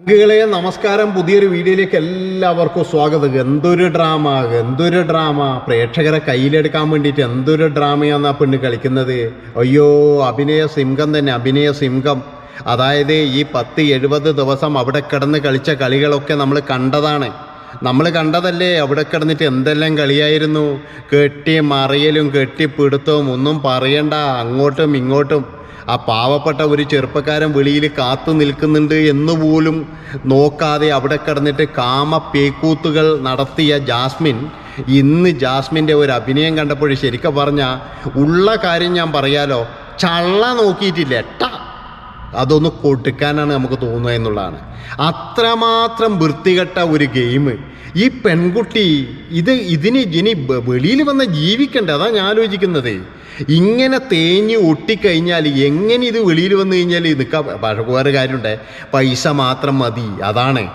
അങ്കുകളെ നമസ്കാരം. പുതിയൊരു വീഡിയോയിലേക്ക് എല്ലാവർക്കും സ്വാഗതം. എന്തൊരു ഡ്രാമ എന്തൊരു ഡ്രാമ. പ്രേക്ഷകരെ കയ്യിലെടുക്കാൻ വേണ്ടിയിട്ട് എന്തൊരു ഡ്രാമയാണ് ആ പെണ്ണ് കളിക്കുന്നത്. അയ്യോ അഭിനയ സിംഹം തന്നെ അഭിനയ സിംഹം അതായത് ഈ പത്ത് എഴുപത് ദിവസം അവിടെ കിടന്ന് കളിച്ച കളികളൊക്കെ നമ്മൾ കണ്ടതാണ്. നമ്മൾ കണ്ടതല്ലേ അവിടെ കിടന്നിട്ട് എന്തെല്ലാം കളിയായിരുന്നു? കെട്ടി മറിയലും കെട്ടിപ്പിടുത്തവും ഒന്നും പറയണ്ട. അങ്ങോട്ടും ഇങ്ങോട്ടും. ആ പാവപ്പെട്ട ഒരു ചെറുപ്പക്കാരൻ വെളിയിൽ കാത്തു നിൽക്കുന്നുണ്ട് എന്ന് പോലും നോക്കാതെ അവിടെ കിടന്നിട്ട് കാമ പേക്കൂത്തുകൾ നടത്തിയ ജാസ്മിൻ ഇന്ന് ജാസ്മിന്റെ ഒരു അഭിനയം കണ്ടപ്പോൾ ശരിക്കും പറഞ്ഞാൽ ഉള്ള കാര്യം ഞാൻ പറയാലോ ചള്ള നോക്കിയിട്ടില്ല ട്ടാ. അതൊന്ന് കൊടുക്കാനാണ് നമുക്ക് തോന്നുക എന്നുള്ളതാണ്. അത്രമാത്രം വൃത്തികെട്ട ഒരു ഗെയിം ഈ പെൺകുട്ടി ഇത് ഇതിന് ഇനി വെളിയിൽ വന്ന് ജീവിക്കണ്ട? അതാ ഞാൻ ആലോചിക്കുന്നത്. ഇങ്ങനെ തേഞ്ഞ് ഒട്ടിക്കഴിഞ്ഞാൽ എങ്ങനെ ഇത് വെളിയിൽ വന്നു കഴിഞ്ഞാൽ നിൽക്കാൻ പക്ഷേ വേറെ കാര്യമുണ്ട്? പൈസ മാത്രം മതി. അതാണ്.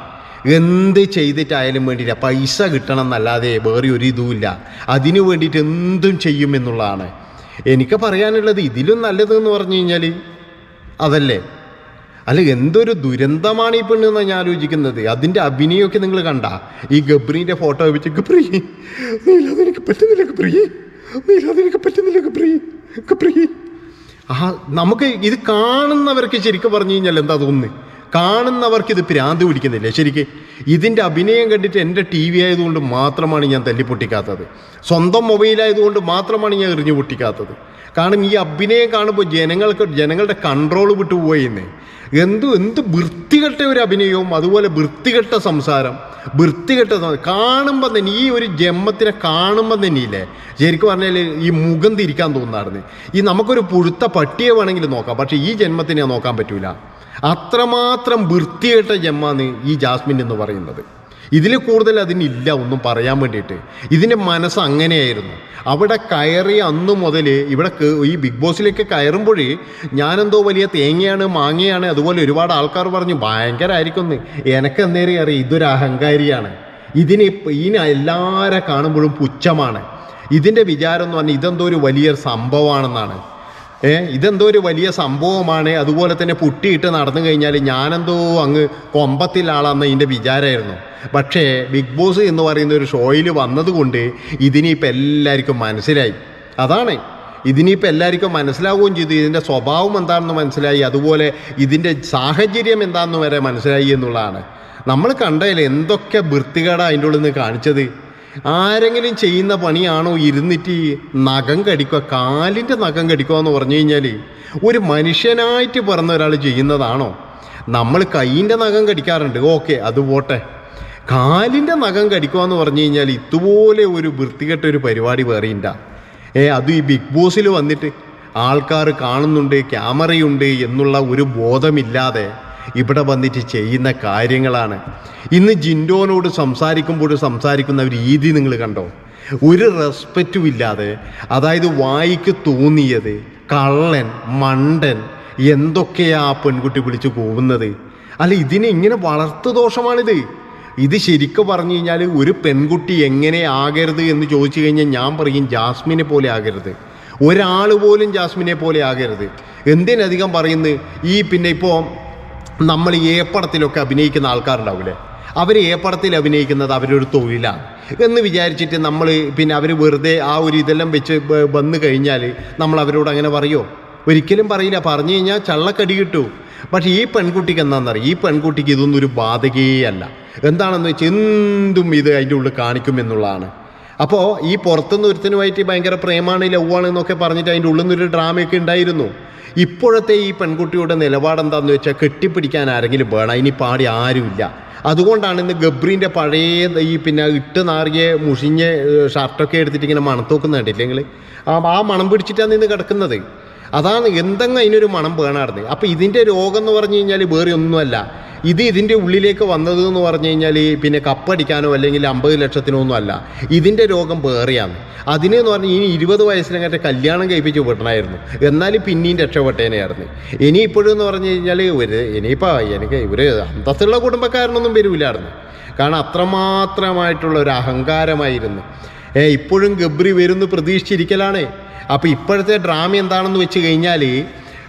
എന്ത് ചെയ്തിട്ടായാലും വേണ്ടിയില്ല. പൈസ കിട്ടണം എന്നല്ലാതെ വേറെ ഒരു ഇതുമില്ല. അതിനു വേണ്ടിയിട്ട് എന്തും ചെയ്യുമെന്നുള്ളതാണ് എനിക്ക് പറയാനുള്ളത് ഇതിലും നല്ലതെന്ന് പറഞ്ഞു കഴിഞ്ഞാൽ അതല്ലേ? അല്ല എന്തൊരു ദുരന്തമാണ് ഈ പെണ്ണ് എന്നാണ് ഞാൻ ആലോചിക്കുന്നത്? അതിന്റെ അഭിനയമൊക്കെ നിങ്ങൾ കണ്ട? ഈ ഗബ്രീന്റെ ഫോട്ടോ വെച്ച് ഗബ്രി നീലാതെ എനിക്ക് പറ്റുന്നില്ല ഗബ്രി. നീലാതെ എനിക്ക് പറ്റുന്നില്ല ഗബ്രി. ഗബ്രി. ആ നമുക്ക് ഇത് കാണുന്നവർക്ക് ശരിക്കും പറഞ്ഞു കഴിഞ്ഞാൽ എന്താ തോന്നുന്നത് കാണുന്നവർക്ക് ഇത് പ്രാന്ത് പിടിക്കുന്നില്ല? ശരിക്ക് ഇതിന്റെ അഭിനയം കണ്ടിട്ട് എന്റെ ടി വി ആയതുകൊണ്ട് മാത്രമാണ് ഞാൻ തല്ലിപ്പൊട്ടിക്കാത്തത് സ്വന്തം മൊബൈലായതുകൊണ്ട് മാത്രമാണ് ഞാൻ എറിഞ്ഞു പൊട്ടിക്കാത്തത്. കാരണം ഈ അഭിനയം കാണുമ്പോൾ ജനങ്ങൾക്ക് ജനങ്ങളുടെ കൺട്രോൾ വിട്ടു പോയിന്നേ. എന്തു എന്ത് വൃത്തികെട്ട ഒരു അഭിനയവും അതുപോലെ വൃത്തികെട്ട സംസാരം വൃത്തികെട്ട കാണുമ്പോൾ തന്നെ ഈ ഒരു ജന്മത്തിനെ കാണുമ്പോൾ തന്നെ ഇല്ലേ? ശരിക്കും പറഞ്ഞാൽ ഈ മുഖം തിരിക്കാൻ തോന്നാറുണ്ട്. ഈ നമുക്കൊരു പുഴുത്ത പട്ടിയെ വേണമെങ്കിൽ നോക്കാം പക്ഷേ ഈ ജന്മത്തിനെ നോക്കാൻ പറ്റൂല. അത്രമാത്രം വൃത്തികെട്ട ജമ്മാണ് ഈ ജാസ്മിൻ എന്ന് പറയുന്നത്. ഇതിൽ കൂടുതൽ അതിനില്ല ഒന്നും പറയാൻ വേണ്ടിയിട്ട്. ഇതിന്റെ മനസ്സ് അങ്ങനെയായിരുന്നു. അവിടെ കയറി അന്ന് മുതൽ ഇവിടെ ഈ ബിഗ് ബോസിലേക്ക് കയറുമ്പോൾ ഞാനെന്തോ വലിയ തേങ്ങയാണ് മാങ്ങയാണ് അതുപോലെ ഒരുപാട് ആൾക്കാർ പറഞ്ഞു ഭയങ്കരമായിരിക്കും എനക്ക് എന്നേരം അറിയാം? ഇതൊരു അഹങ്കാരിയാണ്. ഇതിന് ഇതിന് എല്ലാവരെ കാണുമ്പോഴും പുച്ഛമാണ്. ഇതിന്റെ വിചാരം എന്ന് പറഞ്ഞാൽ ഇതെന്തോ ഒരു വലിയൊരു സംഭവമാണെന്നാണ്. ഏ ഇതെന്തോ ഒരു വലിയ സംഭവമാണ്. അതുപോലെ തന്നെ പുട്ടിയിട്ട് നടന്നു കഴിഞ്ഞാൽ ഞാനെന്തോ അങ്ങ് കൊമ്പത്തിലാളാന്ന് ഇതിന്റെ വിചാരമായിരുന്നു. പക്ഷേ ബിഗ് ബോസ് എന്ന് പറയുന്ന ഒരു ഷോയിൽ വന്നതുകൊണ്ട് ഇതിനിപ്പോൾ എല്ലാവർക്കും മനസ്സിലായി. അതാണ്. ഇതിനിപ്പോൾ എല്ലാവർക്കും മനസ്സിലാവുകയും ചെയ്തു. ഇതിന്റെ സ്വഭാവം എന്താണെന്ന് മനസ്സിലായി. അതുപോലെ ഇതിന്റെ സാഹചര്യം എന്താണെന്ന് വരെ മനസ്സിലായി എന്നുള്ളതാണ്. നമ്മൾ കണ്ടതിൽ എന്തൊക്കെ വൃത്തികേടാണ് അതിന്റെ ഉള്ളിൽ നിന്ന് കാണിച്ചത്? ആരെങ്കിലും ചെയ്യുന്ന പണിയാണോ ഇരുന്നിട്ട് നഖം കടിക്കുക കാലിന്റെ നഖം കടിക്കുക എന്ന് പറഞ്ഞു കഴിഞ്ഞാൽ ഒരു മനുഷ്യനായിട്ട് പറഞ്ഞ ഒരാൾ ചെയ്യുന്നതാണോ? നമ്മൾ കൈയിന്റെ നഖം കടിക്കാറുണ്ട്. ഓക്കെ അത് പോട്ടെ. കാലിന്റെ നഖം കടിക്കുക എന്ന് പറഞ്ഞു കഴിഞ്ഞാൽ ഇതുപോലെ ഒരു വൃത്തികെട്ട ഒരു പരിപാടി വേറെയില്ല ഏ അത് ഈ ബിഗ് ബോസിൽ വന്നിട്ട് ആൾക്കാർ കാണുന്നുണ്ട് ക്യാമറയുണ്ട് എന്നുള്ള ഒരു ബോധമില്ലാതെ ഇവിടെ വന്നിട്ട് ചെയ്യുന്ന കാര്യങ്ങളാണ്. ഇന്ന് ജിൻഡോനോട് സംസാരിക്കുമ്പോൾ സംസാരിക്കുന്ന ഒരു രീതി നിങ്ങൾ കണ്ടോ? ഒരു റെസ്പെക്റ്റും ഇല്ലാതെ അതായത് വായിക്ക് തോന്നിയത് കള്ളൻ മണ്ടൻ എന്തൊക്കെയാ ആ പെൺകുട്ടി വിളിച്ചു പോകുന്നത് അല്ല ഇതിനെ ഇങ്ങനെ വളർത്തു ദോഷമാണിത്. ഇത് ശരിക്കും പറഞ്ഞു കഴിഞ്ഞാൽ ഒരു പെൺകുട്ടി എങ്ങനെ ആകരുത് എന്ന് ചോദിച്ചു കഴിഞ്ഞാൽ ഞാൻ പറയും ജാസ്മിനെ പോലെ ആകരുത്. ഒരാൾ പോലും ജാസ്മിനെ പോലെ ആകരുത്. എന്തിനധികം പറയുന്നത് ഈ പിന്നെ ഇപ്പോൾ നമ്മൾ ഈ ഏപ്പടത്തിലൊക്കെ അഭിനയിക്കുന്ന ആൾക്കാരുണ്ടാവില്ലേ? അവർ ഏപ്പടത്തിൽ അഭിനയിക്കുന്നത് അവരൊരു തൊഴിലാണ്. എന്ന് വിചാരിച്ചിട്ട് നമ്മൾ പിന്നെ അവർ വെറുതെ ആ ഒരു ഇതെല്ലാം വെച്ച് വന്നു കഴിഞ്ഞാൽ നമ്മൾ അവരോട് അങ്ങനെ പറയുമോ ഒരിക്കലും പറയില്ല. പറഞ്ഞു കഴിഞ്ഞാൽ ചള്ളക്കടി കിട്ടൂ. പക്ഷേ ഈ പെൺകുട്ടിക്ക് എന്താണെന്നറിയാം ഈ പെൺകുട്ടിക്ക് ഇതൊന്നും ഒരു ബാധകയല്ല. എന്താണെന്ന് വെച്ചാൽ എന്തും ഇത് അതിന്റെ ഉള്ളിൽ കാണിക്കും എന്നുള്ളതാണ്. അപ്പോൾ ഈ പുറത്തുനിന്ന് ഒരുത്തനുമായിട്ട് ഭയങ്കര പ്രേമാണ് ലവാണ് എന്നൊക്കെ പറഞ്ഞിട്ട് അതിന്റെ ഉള്ളിൽ നിന്നൊരു ഡ്രാമയൊക്കെ ഉണ്ടായിരുന്നു. ഇപ്പോഴത്തെ ഈ പെൺകുട്ടിയുടെ നിലപാട് എന്താണെന്ന് വെച്ചാൽ കെട്ടിപ്പിടിക്കാൻ ആരെങ്കിലും വേണം? അതിന് പാടി ആരുമില്ല. അതുകൊണ്ടാണ് ഇന്ന് ഗബ്രീന്റെ പഴയ ഈ പിന്നെ ഇട്ട് നാറിയ മുഷിഞ്ഞ ഷർട്ടൊക്കെ എടുത്തിട്ട് ഇങ്ങനെ മണത്തോക്കുന്ന ആ ആ മണം പിടിച്ചിട്ടാണ് ഇന്ന് കിടക്കുന്നത്. അതാണ് എന്തെങ്കിലും അതിനൊരു മണം വേണമായിരുന്നു അപ്പോൾ ഇതിന്റെ രോഗം എന്ന് പറഞ്ഞു കഴിഞ്ഞാൽ വേറെ ഒന്നുമല്ല. ഇത് ഇതിന്റെ ഉള്ളിലേക്ക് വന്നത് എന്ന് പറഞ്ഞു കഴിഞ്ഞാൽ പിന്നെ കപ്പടിക്കാനോ അല്ലെങ്കിൽ അമ്പത് ലക്ഷത്തിനോ ഒന്നും അല്ല ഇതിന്റെ രോഗം വേറെയാണ്. അതിനെന്ന് പറഞ്ഞാൽ ഇനി ഇരുപത് വയസ്സിലങ്ങട്ടെ കല്യാണം കഴിപ്പിച്ച് വിടണമായിരുന്നു എന്നാലും പിന്നെയും രക്ഷപ്പെട്ടേനെയായിരുന്നു. ഇനി എന്ന് പറഞ്ഞു കഴിഞ്ഞാൽ ഒരു ഇനിയിപ്പോൾ എനിക്ക് ഒരു അന്തസ്സുള്ള കുടുംബക്കാരനൊന്നും വരില്ലായിരുന്നു കാരണം അത്രമാത്രമായിട്ടുള്ള ഒരു അഹങ്കാരമായിരുന്നു. ഏ ഇപ്പോഴും ഗബ്രി വരുന്നു പ്രതീക്ഷിച്ചിരിക്കലാണ്. അപ്പോൾ ഇപ്പോഴത്തെ ഡ്രാമ എന്താണെന്ന് വെച്ച് കഴിഞ്ഞാൽ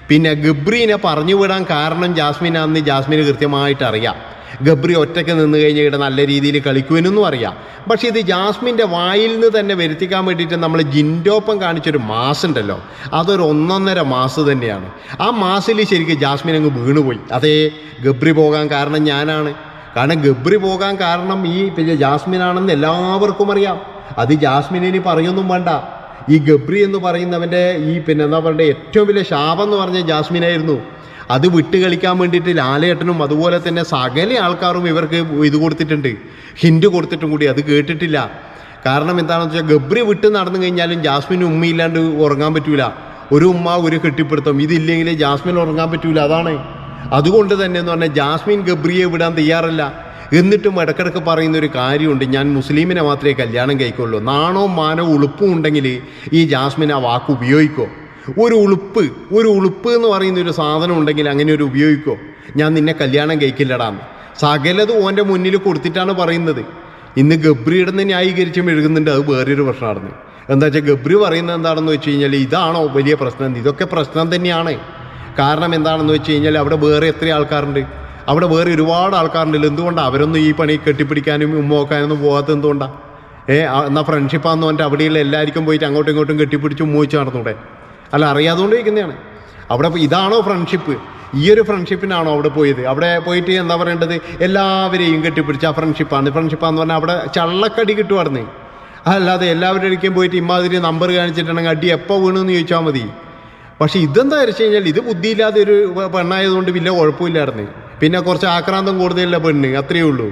പിന്നെ ഗബ്രീനെ പറഞ്ഞു വിടാൻ കാരണം ജാസ്മിനാന്ന് ജാസ്മിന് കൃത്യമായിട്ട് അറിയാം. ഗബ്രി ഒറ്റയ്ക്ക് നിന്ന് കഴിഞ്ഞ് ഇവിടെ നല്ല രീതിയിൽ കളിക്കുമെന്നും അറിയാം. പക്ഷേ ഇത് ജാസ്മിന്റെ വായിൽ നിന്ന് തന്നെ വരുത്തിക്കാൻ വേണ്ടിയിട്ട് നമ്മൾ ജിൻഡോപ്പം കാണിച്ചൊരു മാസം ഉണ്ടല്ലോ അതൊരു ഒന്നൊന്നര മാസ് തന്നെയാണ്. ആ മാസിൽ ശരിക്കും ജാസ്മിൻ അങ്ങ് വീണുപോയി. അതേ ഗബ്രി പോകാൻ കാരണം ഞാനാണ്. കാരണം ഗബ്രി പോകാൻ കാരണം ഈ പിന്നെ ജാസ്മിനാണെന്ന് എല്ലാവർക്കും അറിയാം. അത് ജാസ്മിനിനി പറയൊന്നും വേണ്ട. ഈ ഗബ്രി എന്ന് പറയുന്നവന്റെ ഈ പിന്നെ എന്താ പറയുക ഏറ്റവും വലിയ ശാപം എന്ന് പറഞ്ഞ ജാസ്മിനായിരുന്നു. അത് വിട്ട് കളിക്കാൻ വേണ്ടിയിട്ട് ലാലേട്ടനും അതുപോലെ തന്നെ സകല ആൾക്കാരും ഇവർക്ക് ഇത് കൊടുത്തിട്ടുണ്ട്. ഹിൻഡ് കൊടുത്തിട്ടും കൂടി അത് കേട്ടിട്ടില്ല. കാരണം എന്താണെന്ന് വെച്ചാൽ ഗബ്രി വിട്ട് നടന്നു കഴിഞ്ഞാലും ജാസ്മിന് ഉമ്മയില്ലാണ്ട് ഉറങ്ങാൻ പറ്റൂല. ഒരു ഉമ്മ ഒരു കെട്ടിപ്പിടുത്തം. ഇതില്ലെങ്കിൽ ജാസ്മിൻ ഉറങ്ങാൻ പറ്റൂല. അതാണ്. അതുകൊണ്ട് തന്നെ എന്ന് പറഞ്ഞാൽ ജാസ്മിൻ ഗബ്രിയെ വിടാൻ തയ്യാറല്ല. എന്നിട്ടും ഇടക്കിടക്ക് പറയുന്ന ഒരു കാര്യമുണ്ട്. ഞാൻ മുസ്ലിമിനെ മാത്രമേ കല്യാണം കഴിക്കുള്ളൂ. നാണോ മാനോ ഉളുപ്പും ഉണ്ടെങ്കിൽ ഈ ജാസ്മിൻ ആ വാക്ക് ഉപയോഗിക്കോ? ഒരു ഉളുപ്പ് ഒരു ഉളുപ്പ് എന്ന് പറയുന്ന ഒരു സാധനം ഉണ്ടെങ്കിൽ അങ്ങനെ ഒരു ഉപയോഗിക്കോ? ഞാൻ നിന്നെ കല്യാണം കഴിക്കില്ലടാന്ന്. സകലത് ഓന്റെ മുന്നിൽ കൊടുത്തിട്ടാണ് പറയുന്നത്. ഇന്ന് ഗബ്രിയുടെ നിന്ന് മെഴുകുന്നുണ്ട് അത് വേറൊരു പ്രശ്നമായിരുന്നു എന്താ വെച്ചാൽ ഗബ്രി പറയുന്നത് എന്താണെന്ന് വെച്ച് കഴിഞ്ഞാൽ ഇതാണോ വലിയ പ്രശ്നം. ഇതൊക്കെ പ്രശ്നം തന്നെയാണ്. കാരണം എന്താണെന്ന് വെച്ച് കഴിഞ്ഞാൽ അവിടെ വേറെ എത്ര ആൾക്കാരുണ്ട്? അവിടെ വേറെ ഒരുപാട് ആൾക്കാരുണ്ടല്ലോ എന്തുകൊണ്ടാണ് അവരൊന്നും ഈ പണി കെട്ടിപ്പിടിക്കാനും ഉമ്മ നോക്കാനൊന്നും പോകാത്ത എന്തുകൊണ്ടാണ് ഏ എന്നാൽ എന്നാ ഫ്രണ്ട്ഷിപ്പാന്ന് പറഞ്ഞിട്ട് അവിടെയുള്ള എല്ലാവർക്കും പോയിട്ട് അങ്ങോട്ടും ഇങ്ങോട്ടും കെട്ടിപ്പിടിച്ച് ഉമ്മോച്ച് നടന്നൂടെ? അല്ല അറിയാതുകൊണ്ട് ഇരിക്കുന്നതാണ് അവിടെ ഇതാണോ ഫ്രണ്ട്ഷിപ്പ് ഈ ഒരു ഫ്രണ്ട്ഷിപ്പിനാണോ അവിടെ പോയത്? അവിടെ പോയിട്ട് എന്താ പറയേണ്ടത്? എല്ലാവരെയും കെട്ടിപ്പിടിച്ച് ആ ഫ്രണ്ട്ഷിപ്പാണ് ഫ്രണ്ട്ഷിപ്പാന്ന് പറഞ്ഞാൽ അവിടെ ചള്ളക്കടി കിട്ടുമായിരുന്നേ അല്ലാതെ എല്ലാവരുടെ ഇടയ്ക്കും പോയിട്ട് ഇമാതിരി നമ്പർ കാണിച്ചിട്ടുണ്ടെങ്കിൽ അടി എപ്പോൾ വീണെന്ന് ചോദിച്ചാൽ മതി. പക്ഷേ ഇതെന്താ വെച്ച് കഴിഞ്ഞാൽ ഇത് ബുദ്ധിയില്ലാതെ ഒരു പെണ്ണായതുകൊണ്ട് വലിയ കുഴപ്പമില്ലായിരുന്നു. പിന്നെ കുറച്ച് ആക്രാന്തം കൂടുതലുള്ള പെണ്ണ് അത്രയേ ഉള്ളൂ.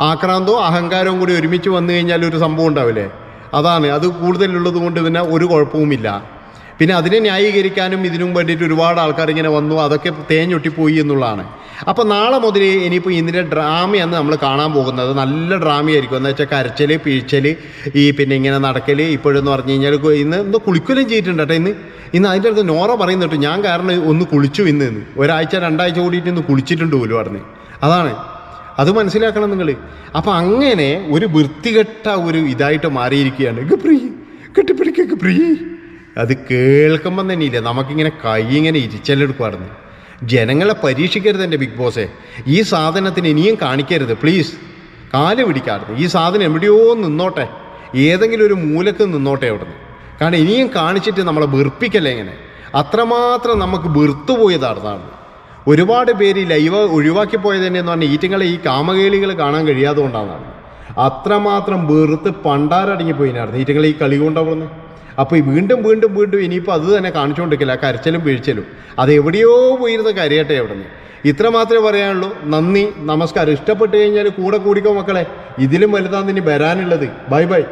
ആക്രാന്തവും അഹങ്കാരവും കൂടി ഒരുമിച്ച് വന്നു കഴിഞ്ഞാൽ ഒരു സംഭവം ഉണ്ടാവില്ലേ? അതാണ്. അത് കൂടുതലുള്ളത് കൊണ്ട് പിന്നെ ഒരു കുഴപ്പവുമില്ല. പിന്നെ അതിനെ ന്യായീകരിക്കാനും ഇതിനും വേണ്ടിയിട്ട് ഒരുപാട് ആൾക്കാർ ഇങ്ങനെ വന്നു. അതൊക്കെ തേഞ്ഞൊട്ടിപ്പോയി എന്നുള്ളതാണ്. അപ്പോൾ നാളെ മുതൽ ഇനിയിപ്പോൾ ഇതിന്റെ ഡ്രാമയാണ് നമ്മൾ കാണാൻ പോകുന്നത്. നല്ല ഡ്രാമയായിരിക്കും. എന്ന് വെച്ചാൽ കരച്ചൽ പിഴിച്ചൽ ഈ പിന്നെ ഇങ്ങനെ നടക്കൽ ഇപ്പോഴെന്ന് പറഞ്ഞു കഴിഞ്ഞാൽ ഇന്ന് ഇന്ന് കുളിക്കലും ചെയ്തിട്ടുണ്ട് കേട്ടോ ഇന്ന്. ഇന്ന് അതിന്റെ അടുത്ത് നോറ പറയുന്നുണ്ട് ഞാൻ കാരണം ഒന്ന് കുളിച്ചു ഇന്ന് ഇന്ന്. ഒരാഴ്ച രണ്ടാഴ്ച കൂടിയിട്ട് ഇന്ന് കുളിച്ചിട്ടുണ്ട് പോലും പറഞ്ഞ്. അതാണ്. അത് മനസ്സിലാക്കണം നിങ്ങൾ അപ്പം അങ്ങനെ ഒരു വൃത്തികെട്ട ഒരു ഇതായിട്ട് മാറിയിരിക്കുകയാണ്. ഗപ്രി കെട്ടിപ്പിടിക്കുക ഗപ്രി അത് കേൾക്കുമ്പം തന്നെ ഇല്ല. നമുക്കിങ്ങനെ കൈ ഇങ്ങനെ ഇരിച്ചല്ലെടുക്കുമായിരുന്നു ജനങ്ങളെ പരീക്ഷിക്കരുത് എന്റെ ബിഗ് ബോസേ. ഈ സാധനത്തിന് ഇനിയും കാണിക്കരുത് പ്ലീസ്. കാൽ പിടിക്കാറുണ്ട് ഈ സാധനം എവിടെയോ നിന്നോട്ടെ. ഏതെങ്കിലും ഒരു മൂലക്ക് നിന്നോട്ടെ അവിടുന്ന്. കാരണം ഇനിയും കാണിച്ചിട്ട് നമ്മളെ വെറുപ്പിക്കല്ലേ ഇങ്ങനെ. അത്രമാത്രം നമുക്ക് വെറുത്തുപോയതാണ് ഒരുപാട് പേര് ലൈവ് ഒഴിവാക്കി പോയത് തന്നെയെന്ന് പറഞ്ഞാൽ ഈറ്റങ്ങളെ ഈ കാമകേളികൾ കാണാൻ കഴിയാതെ കൊണ്ടാണ് അത്രമാത്രം വെറുത്ത് പണ്ടാരടങ്ങി പോയിനായിരുന്നു ഈറ്റങ്ങളെ ഈ കളി കൊണ്ടവിടുന്ന്. അപ്പോൾ വീണ്ടും വീണ്ടും വീണ്ടും ഇനിയിപ്പോൾ അത് തന്നെ കാണിച്ചുകൊണ്ടിരിക്കില്ല കരച്ചിലും വീഴ്ചലും അത് എവിടെയോ പോയിരുന്ന കരയട്ടെ അവിടുന്ന്. ഇത്ര മാത്രമേ പറയാനുള്ളൂ. നന്ദി നമസ്കാരം. ഇഷ്ടപ്പെട്ട് കഴിഞ്ഞാൽ കൂടെ കൂടിക്കോ മക്കളെ. ഇതിലും വലുതാണ് ഇനി വരാനുള്ളത്. Bye bye.